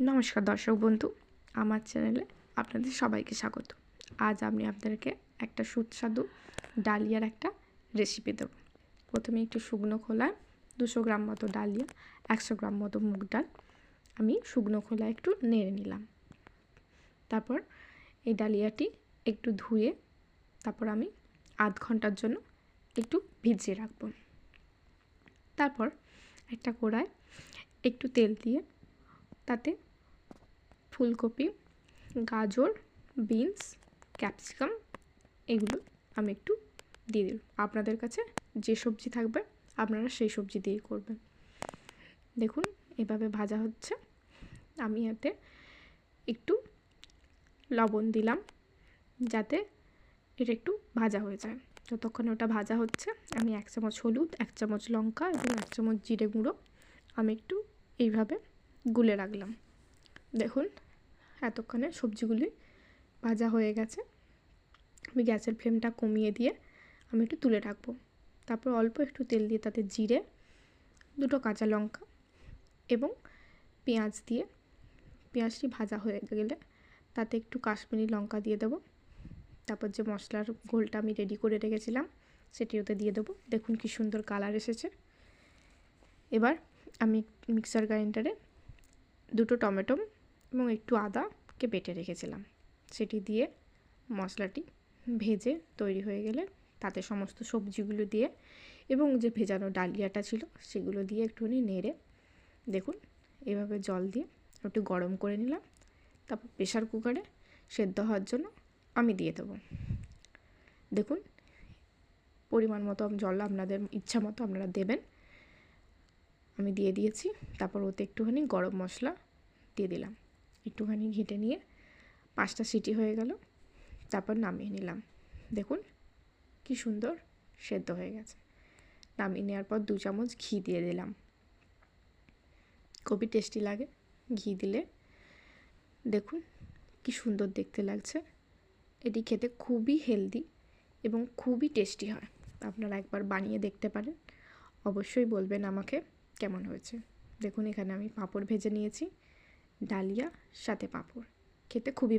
নমস্কার দর্শক বন্ধু, আমার চ্যানেলে আপনাদের সবাইকে স্বাগত। আজ আমি আপনাদেরকে একটা সুস্বাদু ডালিয়ার একটা রেসিপি দেবো। প্রথমে একটু শুকনো খোলায় দুশো গ্রাম মতো ডালিয়া, একশো গ্রাম মতো মুগ ডাল আমি শুকনো খোলায় একটু নেড়ে নিলাম। তারপর এই ডালিয়াটি একটু ধুয়ে তারপর আমি আধ ঘণ্টার জন্য একটু ভিজিয়ে রাখব। তারপর একটা কড়ায় একটু তেল দিয়ে তাতে ফুলকপি, গাজর, বিনস, ক্যাপসিকাম এগুলো আমি একটু দিয়ে দিল আপনাদের কাছে যে সবজি থাকবে, আপনারা সেই সবজি দিয়ে করবেন। দেখুন, এভাবে ভাজা হচ্ছে। আমি এতে একটু লবণ দিলাম, যাতে এটা একটু ভাজা হয়ে যায়। যতক্ষণ ওটা ভাজা হচ্ছে, আমি এক চামচ হলুদ, এক চামচ লঙ্কা এবং এক চামচ জিরে গুঁড়ো আমি একটু এইভাবে গুলে রাখলাম। দেখুন, এতক্ষণে সবজিগুলি ভাজা হয়ে গেছে। আমি গ্যাসের ফ্লেমটা কমিয়ে দিয়ে আমি একটু তুলে রাখব। তারপর অল্প একটু তেল দিয়ে তাতে জিরে, দুটো কাঁচা লঙ্কা এবং পেঁয়াজ দিয়ে, পেঁয়াজটি ভাজা হয়ে গেলে তাতে একটু কাশ্মীরি লঙ্কা দিয়ে দেবো। তারপর যে মশলার ঘোলটা আমি রেডি করে রেখেছিলাম, সেটি ওতে দিয়ে দেবো। দেখুন কি সুন্দর কালার এসেছে। এবার আমি মিক্সার গ্রাইন্ডারে দুটো টমেটো এবং একটু আদাকে বেটে রেখেছিলাম। সেটি দিয়ে মশলাটি ভেজে তৈরি হয়ে গেলে তাতে সমস্ত সবজিগুলো দিয়ে এবং যে ভেজানো ডালিয়াটা ছিল সেগুলো দিয়ে একটুখানি নেড়ে দেখুন, এভাবে জল দিয়ে একটু গরম করে নিলাম। তারপর প্রেশার কুকারে সেদ্ধ হওয়ার জন্য আমি দিয়ে দেবো। দেখুন, পরিমাণ মতো জল আপনাদের ইচ্ছা মতো আপনারা দেবেন। আমি দিয়ে দিয়েছি। তারপর ওতে একটুখানি গরম মশলা দিয়ে দিলাম। একটুখানি ঘেঁটে নিয়ে পাঁচটা সিটি হয়ে গেল। তারপর নামিয়ে নিলাম। দেখুন কি সুন্দর সেদ্ধ হয়ে গেছে। নামিয়ে নেওয়ার পর দু চামচ ঘি দিয়ে দিলাম। খুবই টেস্টি লাগে ঘি দিলে। দেখুন কি সুন্দর দেখতে লাগছে। এটি খেতে খুবই হেলদি এবং খুবই টেস্টি হয়। আপনারা একবার বানিয়ে দেখতে পারেন। অবশ্যই বলবেন আমাকে। কেমন হয়েছে? দেখুন এখানে আমি পাঁপড় ভেজে নিয়েছি ডালিয়া সাথে পাঁপড়। খেতে খুবই